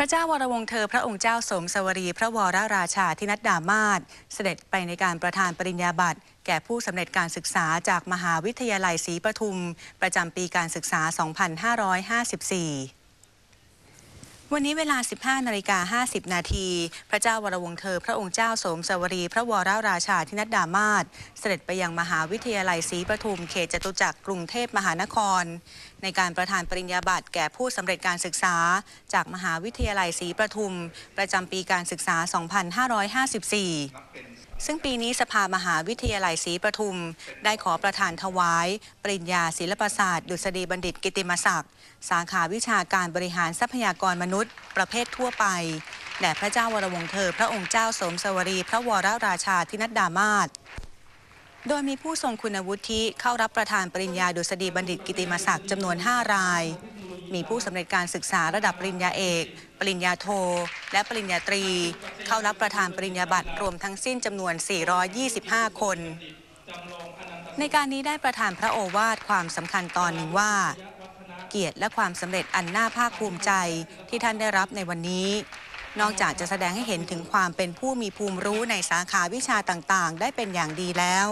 ระเจ้าวรวงเธอพระองค์เจ้าสมสวรี พระวรราชาธินัดดามาศเสด็จไปในการประทานปริญญาบัตร แก่ผู้สำเร็จการศึกษาจากมหาวิทยาลัยศรีปทุม ประจำปีการศึกษา 2554 วันนี้เวลา 15นาฬิกา50 นาที พระเจ้าวรวงศ์เธอ พระองค์เจ้าสมสวรี พระวรราชาธินัดดามาศเสด็จไปยังมหาวิทยาลัยศรีปทุมเขตจตุจักรกรุงเทพมหานคร ในการประทานปริญญาบัตรแก่ผู้สำเร็จการศึกษา จากมหาวิทยาลัยศรีปทุม ประจำปีการศึกษา 2554 ซึ่งปีนี้สภามหาวิทยาลัยศรีประทุม ได้ขอประทานถวาย ปริญญาศิลปศาสตร์ดุษฎีบัณฑิตกิติมศักดิ์ สาขาวิชาการบริหารทรัพยากรมนุษย์ ประเภททั่วไปแด่พระเจ้าวรวงเธอ พระองค์เจ้าสมสวรี พระวรราชาธินัดดามาศโดยมีผู้ทรงคุณวุฒิเข้ารับประทานปริญญาดุษฎีบัณฑิตกิติมศักดิ์จำนวน 5 ราย มีผู้สำเร็จการศึกษาระดับปริญญาเอก ปริญญาโท และปริญญาตรี เข้ารับประทานปริญญาบัตรรวมทั้งสิ้นจำนวน 425 คน ในการนี้ได้ประทานพระโอวาทความสำคัญตอนหนึ่งว่า เกียรติและความสำเร็จอันน่าภาคภูมิใจที่ท่านได้รับในวันนี้ นอกจากจะแสดงให้เห็นถึงความเป็นผู้มีภูมิรู้ในสาขาวิชาต่างๆ ได้เป็นอย่างดีแล้ว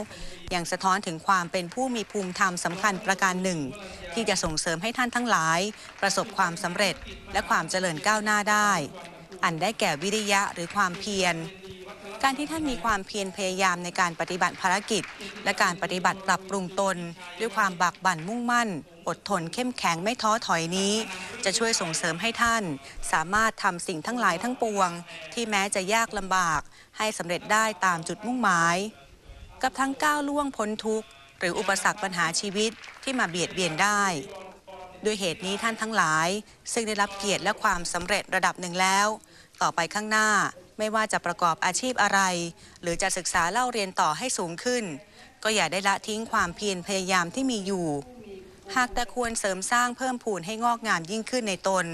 ยังสะท้อนถึงความเป็นผู้มีภูมิธรรมสำคัญประการหนึ่ง ที่จะส่งเสริมให้ท่านทั้งหลาย ประสบความสำเร็จและความเจริญก้าวหน้าได้ อันได้แก่วิริยะหรือความเพียร การที่ท่านมีความเพียรพยายามในการปฏิบัติภารกิจ และการปฏิบัติปรับปรุงตน ด้วยความบากบั่นมุ่งมั่น อดทนเข้มแข็งไม่ท้อถอยนี้ จะช่วยส่งเสริมให้ท่าน สามารถทำสิ่งทั้งหลายทั้งปวง ที่แม้จะยากลำบาก ให้สำเร็จได้ตามจุดมุ่งหมาย กับทั้งก้าวล่วงพ้นทุกข์ หรืออุปสรรคปัญหาชีวิตที่มาเบียดเบียนได้ด้วยเหตุนี้ท่านทั้งหลาย ซึ่งได้รับเกียรติและความสำเร็จระดับหนึ่งแล้ว ต่อไปข้างหน้า ไม่ว่าจะประกอบอาชีพอะไร หรือจะศึกษาเล่าเรียนต่อให้สูงขึ้น ก็อย่าได้ละทิ้งความเพียรพยายามที่มีอยู่ หากแต่ควรเสริมสร้างเพิ่มพูนให้งอกงามยิ่งขึ้นในตน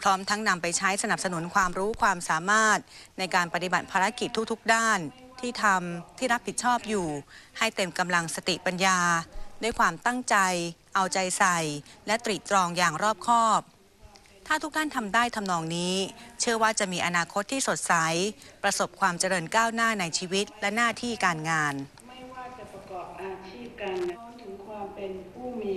พร้อมทั้งนำไปใช้สนับสนุนความรู้ความสามารถ ในการปฏิบัติภารกิจทุกๆ ด้าน ที่ทำที่รับผิดชอบอยู่ ให้เต็มกำลังสติปัญญา ด้วยความตั้งใจ เอาใจใส่ และตรีตรองอย่างรอบคอบ ถ้าทุกท่านทำได้ทำนองนี้ เชื่อว่าจะมีอนาคตที่สดใส ประสบความเจริญก้าวหน้าในชีวิตและหน้าที่การงาน ไม่ว่าจะประกอบอาชีพการงานถึงความเป็นผู้มี